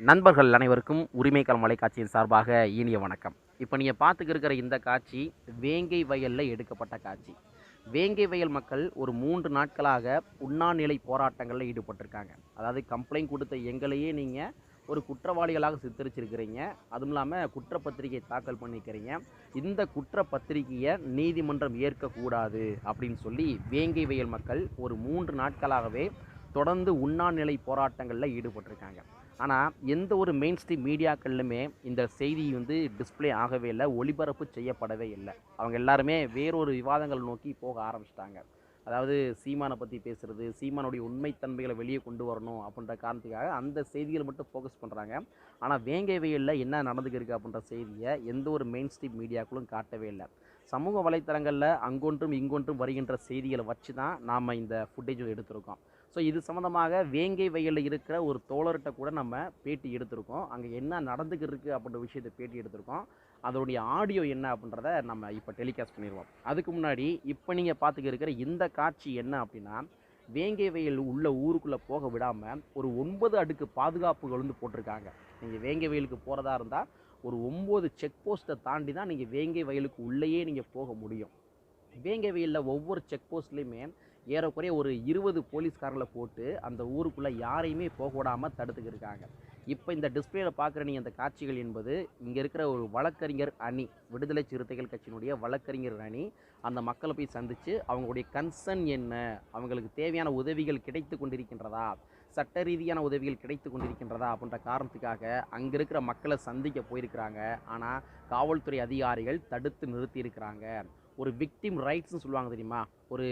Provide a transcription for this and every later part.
நண்பர்கள் அனைவருக்கும் உரிமைக்கால் மலைக்காட்சியின் சார்பாக இனிய வணக்கம். இப்போ நீங்கள் பார்த்துக்கிருக்கிற இந்த காட்சி வேங்கை வயலில் எடுக்கப்பட்ட காட்சி. வேங்கை வயல் மக்கள் ஒரு மூன்று நாட்களாக உண்ணாநிலை போராட்டங்களில் ஈடுபட்டிருக்காங்க. அதாவது கம்ப்ளைண்ட் கொடுத்த எங்களையே நீங்கள் ஒரு குற்றவாளிகளாக சித்தரிச்சிருக்கிறீங்க. அதுவும் இல்லாமல் குற்றப்பத்திரிகை தாக்கல் பண்ணிக்கிறீங்க. இந்த குற்றப்பத்திரிகையை நீதிமன்றம் ஏற்கக்கூடாது அப்படின்னு சொல்லி வேங்கை வயல் மக்கள் ஒரு மூன்று நாட்களாகவே தொடர்ந்து உண்ணாநிலை போராட்டங்களில் ஈடுபட்டிருக்காங்க. ஆனால் எந்த ஒரு மெயின் ஸ்ட்ரீம் மீடியாக்கள்லுமே இந்த செய்தி வந்து டிஸ்ப்ளே ஆகவே இல்லை ஒளிபரப்பு செய்யப்படவே இல்லை. அவங்க எல்லாருமே வேறொரு விவாதங்கள் நோக்கி போக ஆரம்பிச்சிட்டாங்க. அதாவது சீமானை பற்றி பேசுகிறது சீமானுடைய உண்மைத்தன்மைகளை வெளியே கொண்டு வரணும் அப்படின்ற காரணத்துக்காக அந்த செய்திகளை மட்டும் ஃபோக்கஸ் பண்ணுறாங்க ஆனால் வேங்கை வெயிலில் என்ன நடந்துக்கிருக்கு அப்படின்ற செய்தியை எந்த ஒரு மெயின் ஸ்ட்ரீம் மீடியாக்களும் காட்டவே இல்லை. சமூக வலைத்தளங்களில் அங்கொன்றும் இங்கொன்றும் வருகின்ற செய்திகளை வச்சு தான் நாம் இந்த ஃபுட்டேஜ் எடுத்திருக்கோம். ஸோ இது சம்மந்தமாக வேங்கை வயலில் இருக்கிற ஒரு தோழர்கிட்ட கூட நம்ம பேட்டி எடுத்திருக்கோம். அங்கே என்ன நடந்துக்கிட்டு இருக்குது அப்படின்ற விஷயத்தை பேட்டி எடுத்திருக்கோம். அதோடைய ஆடியோ என்ன அப்படின்றத நம்ம இப்போ டெலிகாஸ்ட் பண்ணிடுவோம். அதுக்கு முன்னாடி இப்போ நீங்கள் பார்த்துக்க இருக்கிற இந்த காட்சி என்ன அப்படின்னா வேங்கை வயல் உள்ள ஊருக்குள்ளே போக விடாமல் ஒரு ஒன்பது அடுக்கு பாதுகாப்புகள் வந்து போட்டிருக்காங்க. நீங்கள் வேங்கை வயலுக்கு போகிறதா இருந்தால் ஒரு ஒம்பது செக் போஸ்ட்டை தாண்டி தான் நீங்கள் வேங்கை வயலுக்கு உள்ளேயே நீங்கள் போக முடியும். வேங்கை வயலில் ஒவ்வொரு செக் போஸ்ட்லேயுமே ஏறக்குறைய ஒரு இருபது போலீஸ்காரங்களை போட்டு அந்த ஊருக்குள்ளே யாரையுமே போக விடாமல் தடுத்துக்கிருக்காங்க. இப்போ இந்த டிஸ்பிளேல பார்க்குற நீங்கள் அந்த காட்சிகள் என்பது இங்கே இருக்கிற ஒரு வழக்கறிஞர் அணி விடுதலை சிறுத்தைகள் கட்சியினுடைய வழக்கறிஞர் அணி அந்த மக்களை போய் சந்தித்து அவங்களுடைய கன்சர்ன் என்ன அவங்களுக்கு தேவையான உதவிகள் கிடைத்து கொண்டிருக்கின்றதா சட்ட ரீதியான உதவிகள் கிடைத்து கொண்டிருக்கின்றதா அப்படின்ற காரணத்துக்காக அங்கே இருக்கிற மக்களை சந்திக்க போயிருக்கிறாங்க. ஆனால் காவல்துறை அதிகாரிகள் தடுத்து நிறுத்தியிருக்கிறாங்க. ஒரு விக்டிம் ரைட்ஸ்னு சொல்லுவாங்க தெரியுமா? ஒரு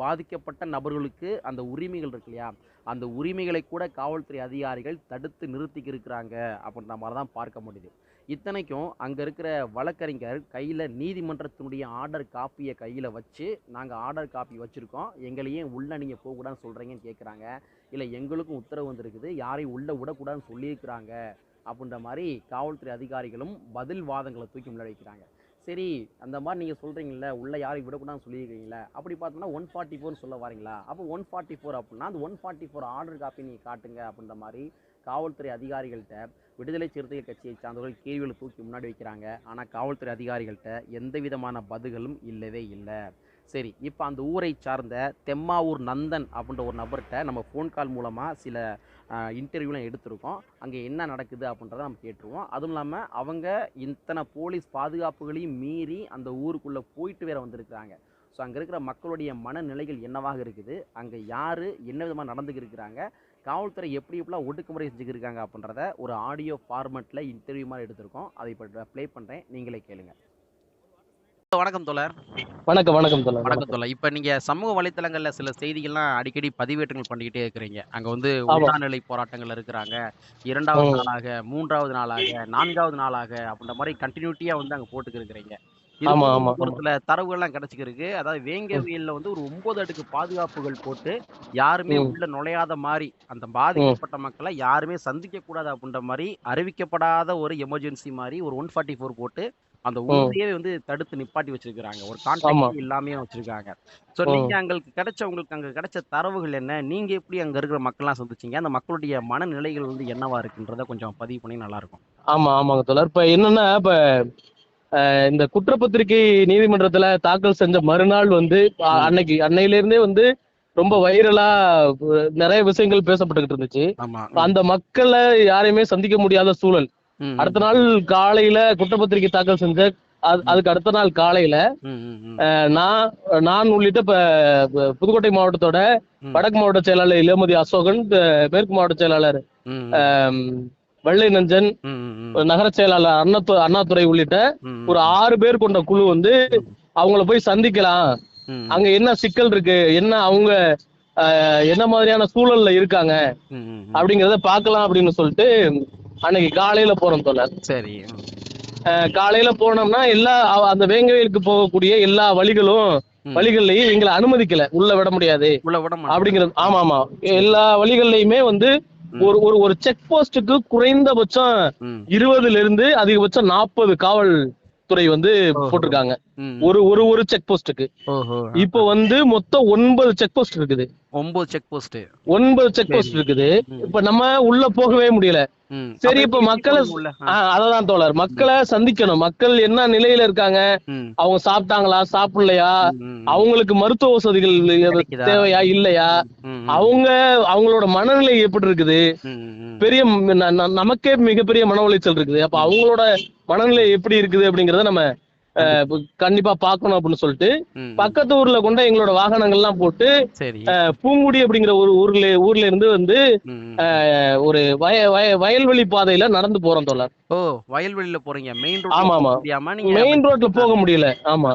பாதிக்கப்பட்ட நபர்களுக்கு அந்த உரிமைகள் இருக்கு இல்லையா? அந்த உரிமைகளை கூட காவல்துறை அதிகாரிகள் தடுத்து நிறுத்திக்கு இருக்கிறாங்க அப்படின்ற மாதிரி தான் பார்க்க முடியுது. இத்தனைக்கும் அங்கே இருக்கிற வழக்கறிஞர் கையில் நீதிமன்றத்தினுடைய ஆர்டர் காப்பியை கையில் வச்சு நாங்கள் ஆர்டர் காப்பி வச்சுருக்கோம். எங்களையே உள்ளே நீங்கள் போகக்கூடாதுன்னு சொல்கிறீங்கன்னு கேட்குறாங்க இல்லை எங்களுக்கும் உத்தரவு வந்திருக்குது. யாரையும் உள்ளே விடக்கூடாதுன்னு சொல்லியிருக்கிறாங்க அப்படின்ற மாதிரி காவல்துறை அதிகாரிகளும் பதில் வாதங்களை தூக்கி முன்னாடி வைக்கிறாங்க. சரி அந்த மாதிரி நீங்கள் சொல்கிறீங்களே உள்ளே யாரையும் விடக்கூடாதுன்னு சொல்லியிருக்கீங்களே அப்படி பார்த்தோம்னா ஒன் ஃபார்ட்டி ஃபோர்னு சொல்ல வரீங்களா? அப்போ ஒன் ஃபார்ட்டி ஃபோர் அப்படின்னா அந்த one forty four order copy நீங்கள் காட்டுங்க அப்படின்ற மாதிரி காவல்துறை அதிகாரிகள்கிட்ட விடுதலை சிறுத்தைகள் கட்சியை சார்ந்தவர்கள் கேள்விகளை தூக்கி முன்னாடி வைக்கிறாங்க. ஆனால் காவல்துறை அதிகாரிகள்கிட்ட எந்த விதமான பதில்களும் இல்லவே இல்லை. சரி இப்போ அந்த ஊரை சார்ந்த தெம்மாவூர் நந்தன் அப்படின்ற ஒரு நபர்கிட்ட நம்ம ஃபோன் கால் மூலமாக சில இன்டர்வியூலாம் எடுத்திருக்கோம். அங்கே என்ன நடக்குது அப்படின்றத நம்ம கேட்டுருவோம். அதுவும் இல்லாமல் அவங்க இத்தனை போலீஸ் பாதுகாப்புகளையும் மீறி அந்த ஊருக்குள்ளே போயிட்டு வேற வந்திருக்கிறாங்க. ஸோ அங்கே இருக்கிற மக்களுடைய மனநிலைகள் என்னவாக இருக்குது? அங்கே யார் என்ன விதமாக நடந்துக்கிருக்கிறாங்க காவல்துறை எப்படி எப்படிலாம் ஒடுக்குமுறை செஞ்சுக்கிருக்காங்க அப்படின்றத ஒரு ஆடியோ ஃபார்மெட்டில் இன்டர்வியூ மாதிரி எடுத்திருக்கோம். அதை இப்போ ப்ளே பண்ணுறேன் நீங்களே கேளுங்கள் வணக்கம் தோழர். வணக்கம் வணக்கம் தோழர் வணக்கம் தோழர். இப்போ நீங்க சமூக வலைத்தளங்கள்ல சில செய்திகள்லாம் அடிக்கடி பதிவேற்றங்கள் பண்ணிக்கிட்டே இருக்கிறீங்க. அங்க வந்து. உண்ணாநிலை போராட்டங்கள் இருக்கிறாங்க. இரண்டாவது. நாளாக மூன்றாவது நாளாக நான்காவது நாளாக அப்படின்ற மாதிரி கண்டினியூட்டியா வந்து அங்க போட்டுக்கு இருக்கிறீங்க ஒரு சில தரவுகள்லாம் கிடைச்சிருக்கு அதாவது வேங்கவியல்ல வந்து ஒரு ஒன்பது அடுக்கு பாதுகாப்புகள் போட்டு யாருமே. உள்ள நுழையாத மாதிரி அந்த பாதிக்கப்பட்ட மக்களை யாருமே சந்திக்க கூடாது அப்படின்ற மாதிரி அறிவிக்கப்படாத ஒரு எமர்ஜென்சி மாதிரி ஒரு ஒன் ஃபார்ட்டி ஃபோர் போட்டு அந்த ஊரையே வந்து தடுத்து நிப்பாட்டி வச்சிருக்காங்க ஒரு. கான்டாக்ட் இல்லாமே வச்சிருக்காங்க. ம். நீங்க அங்களுக்கு கிடைச்ச உங்களுக்கு அங்க கிடைச்ச தரவுகள் என்ன? நீங்க எப்படி அங்க இருக்கிற மக்கள்லாம் சந்திச்சீங்க? அந்த மக்களுடைய மனநிலைகள் வந்து என்னவா இருக்குன்றத கொஞ்சம் பதிவு பண்ணி நல்லா இருக்கும் ஆமா ஆமாங்க தோழர். இப்ப என்னன்னா இப்ப இந்த குற்றப்பத்திரிகை நீதிமன்றத்துல தாக்கல் செஞ்ச மறுநாள் வந்து. அன்னைக்கு அன்னையில இருந்தே வந்து ரொம்ப வைரலா நிறைய விஷயங்கள் பேசப்பட்டுக்கிட்டு இருந்துச்சு. அந்த மக்களை யாரையுமே சந்திக்க முடியாத சூழல். அடுத்த நாள் காலையில குற்றப்பத்திரிகை தாக்கல் செஞ்ச அது- அதுக்கு அடுத்த நாள் காலையில நான் நான் உள்ளிட்ட புதுக்கோட்டை மாவட்டத்தோட வடக்கு மாவட்ட செயலாளர் இளமதி அசோகன் மேற்கு மாவட்ட செயலாளர் வெள்ளை நஞ்சன் நகர செயலாளர் அண்ணாத்து அண்ணாதுரை உள்ளிட்ட ஒரு ஆறு பேர் கொண்ட குழு வந்து அவங்கள போய் சந்திக்கலாம். அங்க என்ன சிக்கல் இருக்கு? என்ன அவங்க என்ன மாதிரியான சூழல்ல இருக்காங்க. அப்படிங்கறத பார்க்கலாம் அப்படின்னு சொல்லிட்டு அன்னைக்கு காலையில போறோம் தோழர் சரி காலையில போனோம்னா எல்லா அந்த வேங்கவேலுக்கு போகக்கூடிய எல்லா வழிகளும். வழிகள்லயும் எங்களை அனுமதிக்கல உள்ள விட முடியாது உள்ள விட மாட்டாங்க. அப்படிங்கிறது ஆமா ஆமா எல்லா வழிகள்லயுமே வந்து. ஒரு ஒரு ஒரு செக் போஸ்டுக்கு குறைந்தபட்சம் இருபதுல இருந்து அதிகபட்சம் நாற்பது காவல் காவல்துறை வந்து. போட்டிருக்காங்க. ஒரு ஒரு ஒரு செக் போஸ்ட்டுக்கு இப்போ வந்து மொத்தம் ஒன்பது செக் போஸ்ட் இருக்குது ஒன்பது செக் போஸ்ட் ஒன்பது செக். போஸ்ட் இருக்குது. இப்ப நம்ம உள்ள போகவே முடியல. சரி, இப்ப மக்களை-. அததான் தோழர் மக்களை சந்திக்கணும் மக்கள் என்ன நிலையில இருக்காங்க. அவங்க சாப்பிட்டாங்களா சாப்பிடலையா. அவங்களுக்கு மருத்துவ வசதிகள்? தேவையா இல்லையா. அவங்க அவங்களோட மனநிலை எப்படி இருக்குது. பெரிய நமக்கே மிகப்பெரிய மன உளைச்சல் இருக்குது அப்ப அவங்களோட மனநிலை எப்படி இருக்குது அப்படிங்கறத நம்ம கண்டிப்பா. பார்க்கணும் அப்படின்னு சொல்லிட்டு. பக்கத்து ஊர்ல கொண்ட எங்களோட வாகனங்கள்லாம் போட்டு சரி. அஹ், பூங்குடி அப்படிங்கிற ஒரு ஊர்ல ஊர்ல இருந்து வந்து ஒரு வய வய- வயல்வெளி பாதையில நடந்து போறோம் தோழர். ஓ வயல்வெளியில போறீங்க. மெயின் ஆமா, ஆமா. ரோட் முடியாம நீங்க மெயின் ரோட்ல போக முடியல. ஆமா.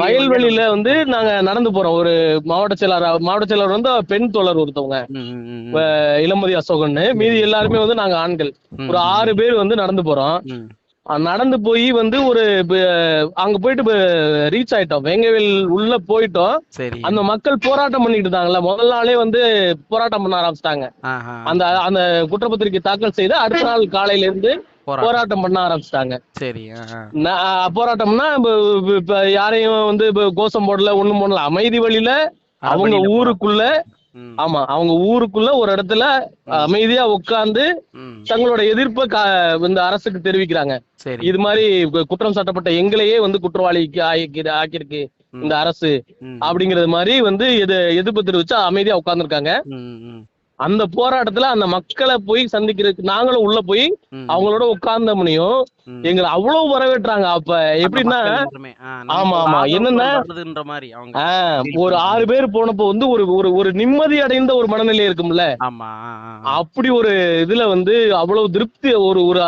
வயல்வெளியில வந்து நாங்க நடந்து போறோம். ஒரு மாவட்ட செயலாளர் மாவட்ட செயலாளர் வந்து பெண் தோழர் ஒருத்தவங்க. இளமதி அசோகன்னு. மீதி எல்லாருமே வந்து நாங்க ஆண்கள். ஒரு ஆறு பேர் வந்து நடந்து போறோம். நடந்து போய் வந்து ஒரு அங்க போயிட்டு ரீச் ஆயிட்டோம். வேங்கவேல் உள்ள போயிட்டோம். அந்த மக்கள் போராட்டம் பண்ணிட்டு இருந்தாங்கல்ல. முதல் நாளே வந்து போராட்டம் பண்ண ஆரம்பிச்சிட்டாங்க. அந்த அந்த குற்றப்பத்திரிக்கை தாக்கல் செய்து அடுத்த நாள் காலையில இருந்து போராட்டம். பண்ண ஆரம்பிச்சிட்டாங்க. சரி போராட்டம்னா இப்ப- யாரையும் வந்து கோஷம் போடல ஒண்ணும் போடல. அமைதி வழியில அவங்க ஊருக்குள்ள ஆமா அவங்க ஊருக்குள்ள ஒரு இடத்துல அமைதியா உட்கார்ந்து. தங்களோட எதிர்ப்பை இந்த அரசுக்கு தெரிவிக்கிறாங்க. இது மாதிரி குற்றம் சாட்டப்பட்ட எங்களையே வந்து குற்றவாளிக்கு ஆக்கி ஆக்கியிருக்கு இந்த அரசு அப்படிங்கறது மாதிரி வந்து எது எதிர்ப்பு தெரிவிச்சு அமைதியா உட்கார்ந்துருக்காங்க. அந்த போராட்டத்துல அந்த மக்களை போய் சந்திக்கிறதுக்கு நாங்களும் உள்ள போய். அவங்களோட உட்கார்ந்த முடியும். எங்களை அவ்வளவு வரவேற்றாங்க அப்ப எப்படின்னா ஆமா, ஆமா. என்னன்னா- ஒரு ஆறு பேர் போனப்போ வந்து ஒரு ஒரு ஒரு நிம்மதி அடைந்த ஒரு மனநிலை இருக்கும்ல. அப்படி ஒரு இதுல வந்து அவ்வளவு திருப்தி ஒரு ஒரு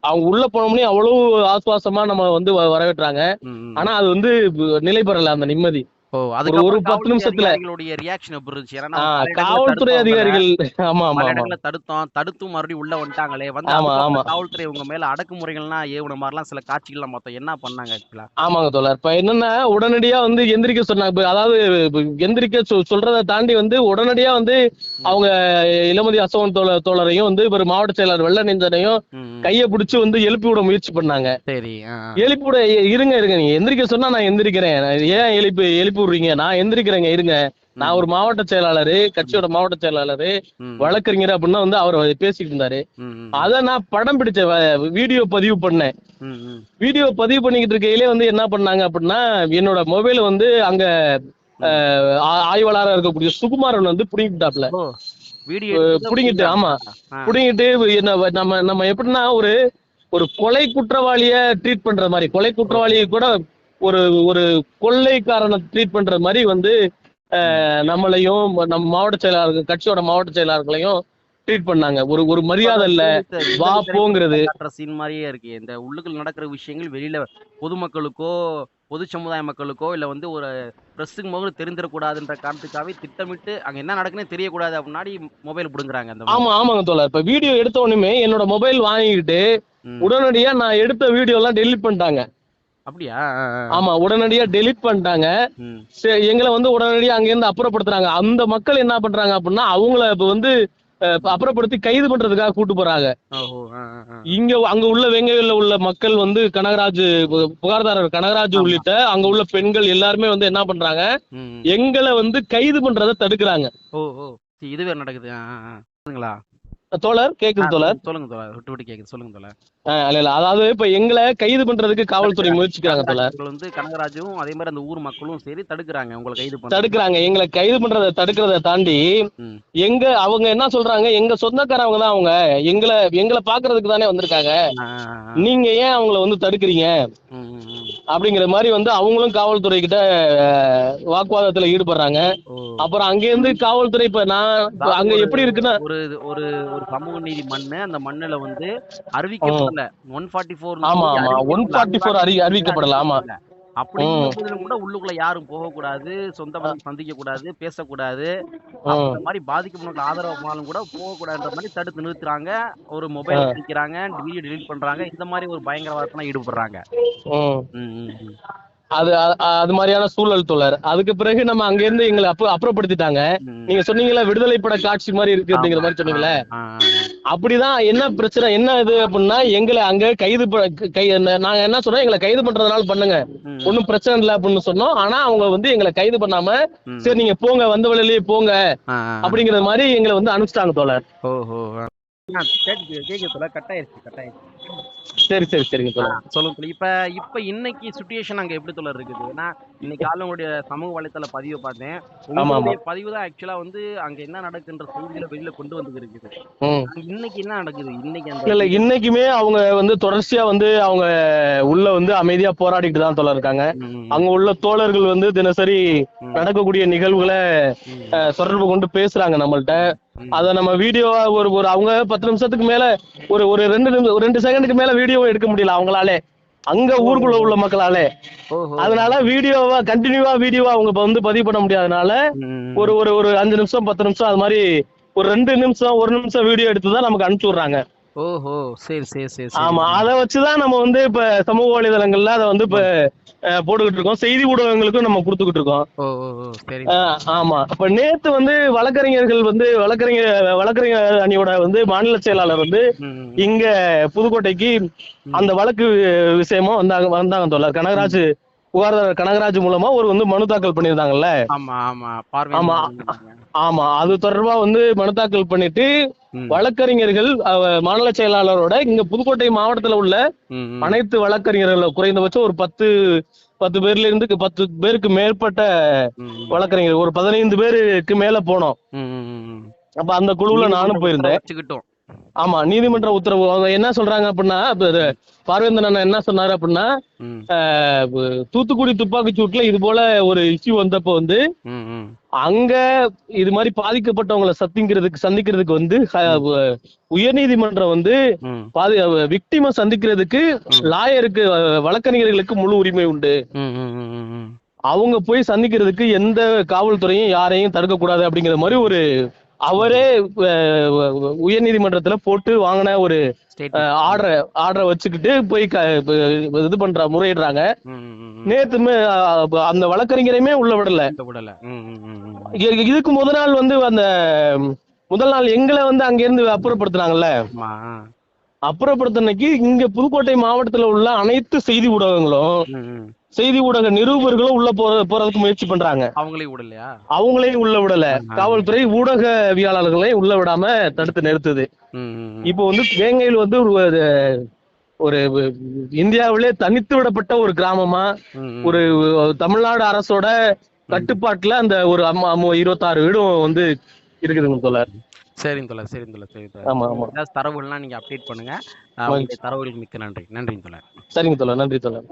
அவங்க உள்ள போனோம்னே அவ்வளவு ஆசுவாசமா நம்ம வந்து வரவேற்றாங்க. ஆனா அது வந்து நிலை பெறல அந்த நிம்மதி ஒரு பத்து நிமிஷத்துல- அதிகாரிகளுடைய ரியாக்ஷன் எப்படி இருந்துச்சு? ஏன்னா காவல்துறை அதிகாரிகள் ஆமா ஆமா இடங்கள்ல தடுத்தோம் தடுத்தும் மறுபடியும் உள்ள வந்துட்டாங்களே. வந்து ஆமா, ஆமா. காவல்துறை உங்க மேல அடக்குமுறைகள்லாம் ஏவுன மாதிரிலாம் சில காட்சிகள்லாம் மொத்தம் என்ன பண்ணாங்க ஆக்சுவலா? ஆமாங்க தோழர். இப்ப என்னன்னா உடனடியா வந்து எந்திரிக்க சொன்னாங்க. அதாவது எந்திரிக்க சொல்றதை தாண்டி வந்து உடனடியா வந்து அவங்க இளமதி அசோகன் தோழர் தோழரையும் வந்து ஒரு மாவட்ட செயலாளர் வெள்ள நெஞ்சனையும் கைய பிடிச்சு வந்து எழுப்பி விட முயற்சி பண்ணாங்க. சரி. எழுப்பி விட "ஏ, இருங்க இருங்க. நீங்க எந்திரிக்க சொன்னா நான் எந்திரிக்கிறேன். ஏன் எழுப்பி எழுப்பி விடுறீங்க? நான் எந்திரிக்கிறேங்க இருங்க. நான் ஒரு மாவட்ட செயலாளர் கட்சியோட மாவட்ட செயலாளர் வழக்கறிஞர் அப்படின்னா வந்து அவர் பேசிட்டு இருந்தாரு. அத நான் படம் பிடிச்ச வீடியோ பதிவு பண்ணேன். வீடியோ பதிவு பண்ணிக்கிட்டு இருக்கையிலே வந்து என்ன பண்ணாங்க அப்படின்னா என்னோட மொபைல் வந்து அங்க அஹ், ஆ- ஆய்வாளரா இருக்கக்கூடிய சுகுமாரன் வந்து புடிங்கிட்டாப்ல. புடிங்கிட்டு, ஆமா. புடிங்கிட்டு என்ன நம்ம நம்ம எப்படின்னா ஒரு ஒரு கொலை குற்றவாளிய ட்ரீட் பண்ற மாதிரி கொலை குற்றவாளியை கூட ஒரு ஒரு கொள்ளைக்காரனை ட்ரீட் பண்ற மாதிரி வந்து நம்மளையும் நம்ம மாவட்ட செயலாளர்கள் கட்சியோட மாவட்ட செயலாளர்களையும் ட்ரீட் பண்ணாங்க. ஒரு ஒரு மரியாதை இல்ல. வா போங்கிறது. சீன் மாதிரியே இருக்கு. இந்த உள்ளுக்குள் நடக்கிற விஷயங்கள் வெளியில பொதுமக்களுக்கோ பொது சமுதாய மக்களுக்கோ இல்ல வந்து ஒரு பிரஸுக்கு முதல்ல தெரிந்திடக்கூடாதுன்ற காரணத்துக்காகவே திட்டமிட்டு அங்க என்ன நடக்குன்னு தெரியக்கூடாது முன்னாடி மொபைல் புடுங்குறாங்க அந்த. ஆமா ஆமாங்க தோழர். இப்ப வீடியோ எடுத்த உடனே என்னோட மொபைல் வாங்கிக்கிட்டு ம். உடனடியா நான் எடுத்த வீடியோ எல்லாம் டெலீட் பண்ணிட்டாங்க. அப்படியா. ஆமா உடனடியா டெலீட் பண்ணிட்டாங்க. எங்களை வந்து உடனடியா அங்க இருந்து அப்புறப்படுத்துறாங்க. அந்த மக்கள் என்ன பண்றாங்க அப்படின்னா அவங்கள இப்ப வந்து அப்புறப்படுத்தி கைது பண்றதுக்காக கூட்டு போறாங்க. இங்க அங்க உள்ள வெங்கையில உள்ள மக்கள் வந்து கனகராஜ் புகார்தாரர் கனகராஜ். உள்ளிட்ட அங்க உள்ள பெண்கள் எல்லாருமே வந்து என்ன பண்றாங்க. எங்களை வந்து கைது பண்றதை தடுக்கிறாங்க இது வேற நடக்குது தோழர் கேக்குது தோழர் சொல்லுங்க தோழர் விட்டு விட்டு கேக்குது சொல்லுங்க தோழர் இல்ல இல்ல அதாவது இப்ப எங்களை கைது பண்றதுக்கு காவல்துறை முயற்சிக்கிறாங்க தோழர் வந்து கனகராஜும் அதே மாதிரி அந்த ஊர் மக்களும் சரி தடுக்கிறாங்க உங்களை கைது பண்ண தடுக்கிறாங்க எங்களை கைது பண்றதை தடுக்கிறத தாண்டி. எங்க அவங்க என்ன சொல்றாங்க எங்க சொந்தக்காரவங்க தான் அவங்க எங்களை எங்களை பாக்குறதுக்கு தானே வந்திருக்காங்க. நீங்க ஏன் அவங்கள வந்து தடுக்கிறீங்க. அப்படிங்கிற மாதிரி வந்து அவங்களும் காவல்துறை கிட்ட வாக்குவாதத்துல ஈடுபடுறாங்க. அப்புறம் அங்க இருந்து காவல்துறை இப்ப நான் அங்க எப்படி இருக்குன்னா ஒரு ஒரு சமூக நீதி மண்ணு அந்த மண்ணுல வந்து அறிவிக்கப்படல. ஒன் ஃபார்ட்டி ஃபோர் ஆமா, ஆமா. 144 அறி- அறிவிக்கப்படல, ஆமா. அப்படி கூட உள்ளுக்குள்ள யாரும் போக கூடாது சொந்த பந்தம் சந்திக்க கூடாது பேசக்கூடாது அந்த மாதிரி பாதிக்கப்பட்டவங்களுக்கு ஆதரவு போனாலும் கூட போகக்கூடாதுன்ற மாதிரி தடுத்து நிறுத்துறாங்க. ஒரு மொபைல் பிடிக்கிறாங்க வீடியோ delete பண்றாங்க. இந்த மாதிரி ஒரு பயங்கரவாதத்தெல்லாம் ஈடுபடுறாங்க. அது அது மாதிரியான சூழல் தோழர். அதுக்கு பிறகு நம்ம அங்க இருந்து எங்களை அப்ப அப்புறப்படுத்திட்டாங்க. நீங்க சொன்னீங்களா விடுதலை பட காட்சி மாதிரி இருக்கு அப்படிங்கிற மாதிரி சொன்னீங்களே அப்படிதான் என்ன பிரச்சனை என்ன இது அப்படின்னா எங்களை அங்க கைது கை நாங்க என்ன சொன்னோம் எங்களை கைது பண்றதுனால பண்ணுங்க. ம். ஒண்ணும் பிரச்சனை இல்லை அப்படின்னு சொன்னோம். ஆனா அவங்க வந்து எங்களை கைது பண்ணாம. சரி நீங்க போங்க வந்த வழியிலேயே போங்க. அப்படிங்கிற மாதிரி எங்களை வந்து அனுப்பிச்சிட்டாங்க தோழர். ஓஹோ. ஆ, கேக்குது கேக்குதுல கட் ஆயிருச்சு கட் ஆயிருச்சு சரி சரி சரிங்க தோழர். சொல்லுங்க. இப்ப இப்ப இன்னைக்கு சுச்சுவேஷன் அங்க எப்படி தோழர் இருக்குது? ஏன்னா இன்னைக்கு காலைல உங்களுடைய சமூக வலைத்தள பதிவை பார்த்தேன். உங்களுடைய பதிவு தான் ஆக்சுவலா வந்து அங்க என்ன நடக்குன்ற செய்திகளை வெளியில கொண்டு வந்து இருக்குது. இன்னைக்கு என்ன நடக்குது? இன்னைக்கு இல்ல அந்த இல்ல இன்னைக்குமே அவங்க வந்து தொடர்ச்சியா வந்து அவங்க உள்ள வந்து அமைதியா போராடிட்டு தான் தோழர் இருக்காங்க. அங்க உள்ள தோழர்கள் வந்து தினசரி நடக்கக்கூடிய நிகழ்வுகளை தொடர்பு கொண்டு பேசுறாங்க நம்மள்ட்ட. அத நம்ம வீடியோவா ஒரு ஒரு அவங்க பத்து நிமிஷத்துக்கு மேல ஒரு ஒரு ரெண்டு நிமிஷம் ரெண்டு செகண்டுக்கு மேல வீடியோவும் எடுக்க முடியல அவங்களாலே. அங்க ஊருக்குள்ள உள்ள மக்களாலே. அதனால வீடியோவா கண்டினியூவா வீடியோவா அவங்க வந்து பதிவு பண்ண முடியாதனால ஒரு ஒரு ஒரு அஞ்சு நிமிஷம் பத்து நிமிஷம் அது மாதிரி ஒரு ரெண்டு நிமிஷம் ஒரு நிமிஷம் வீடியோ எடுத்து தான் நமக்கு அனுப்பிச்சு விடுறாங்க ஓஹோ. சரி சரி சரி. ஆமா. அதை வச்சுதான் நம்ம வந்து இப்ப சமூக வலைதளங்கள்ல அதை வந்து இப்ப போட்டுக்கிட்டு இருக்கோம். செய்தி ஊடகங்களுக்கும் நம்ம கொடுத்துக்கிட்டு இருக்கோம். ஆமா. இப்ப நேத்து வந்து வழக்கறிஞர்கள் வந்து வழக்கறிஞர் வழக்கறிஞர் அணியோட வந்து மாநில செயலாளர் வந்து. இங்க புதுக்கோட்டைக்கு அந்த வழக்கு விஷயமா வந்தாங்க வந்தாங்க தோழர். கனகராஜ் புகார்தாரர் கனகராஜ் மூலமா ஒரு வந்து மனு தாக்கல் பண்ணியிருந்தாங்கல்ல? ஆமா ஆமா. அது தொடர்பா வந்து மனு தாக்கல் பண்ணிட்டு வழக்கறிஞர்கள் மாநில செயலாளரோட இங்க புதுக்கோட்டை மாவட்டத்துல உள்ள. அனைத்து வழக்கறிஞர்கள் குறைந்தபட்சம் ஒரு பத்து பத்து பேர்ல இருந்து பத்து பேருக்கு மேற்பட்ட. வழக்கறிஞர்கள். ஒரு பதினைந்து பேருக்கு மேல போனோம். அப்ப அந்த குழுவுல நானும் போயிருந்தேன். ஆமா நீதிமன்ற உத்தரவு. அவங்க என்ன சொல்றாங்க அப்படின்னா பார்வேந்தன் அண்ணன் என்ன சொன்னாரு அப்படின்னா தூத்துக்குடி துப்பாக்கி சூட்ல இது போல ஒரு இஷ்யூ வந்தப்போ வந்து. அங்க இது மாதிரி பாதிக்கப்பட்டவங்களை சந்திக்கிறதுக்கு சந்திக்கிறதுக்கு வந்து அஹ், உயர்நீதிமன்றம் வந்து பாதி விக்டிம சந்திக்கிறதுக்கு லாயருக்கு வழக்கறிஞர்களுக்கு முழு உரிமை உண்டு. அவங்க போய் சந்திக்கிறதுக்கு எந்த காவல்துறையும் யாரையும் தடுக்க கூடாது அப்படிங்கிற மாதிரி ஒரு அவரே அஹ், உயர்நீதிமன்றத்துல போட்டு வாங்கின ஒரு ஆர்டரை ஆர்டரை வச்சுக்கிட்டு போய் இது பண்ற முறையிடுறாங்க. நேத்துமே அந்த வழக்கறிஞரையுமே உள்ள விடல. இதுக்கு முத நாள் வந்து அந்த முதல் நாள் எங்களை வந்து அங்க இருந்து அப்புறப்படுத்துனாங்கல்ல அப்புறப்படுத்தினைக்கு இங்க புதுக்கோட்டை மாவட்டத்துல உள்ள அனைத்து செய்தி ஊடகங்களும். செய்தி ஊடக நிருபர்களும் உள்ள போற போறதுக்கு முயற்சி பண்றாங்க. அவங்களையும் விடலையா? அவங்களையும் உள்ள விடல. காவல்துறை ஊடகவியலாளர்களையும் உள்ள விடாம தடுத்து நிறுத்துது. இப்போ வந்து வேங்கையில் வந்து ஒரு ஒரு இந்தியாவிலே தனித்து விடப்பட்ட ஒரு கிராமமா. ஒரு தமிழ்நாடு அரசோட கட்டுப்பாட்டுல அந்த ஒரு அம்மா இருபத்தாறு வீடும் வந்து இருக்குதுங்க தோழர். சரிங்க தோழர் சரிங்க தோழர் சரிங்க தோழர். தகவல்னா நீங்க அப்டேட் பண்ணுங்க. தகவலுக்கு மிக்க நன்றி. நன்றிங்க தோழர். சரிங்க தோழர் நன்றி தோழர்.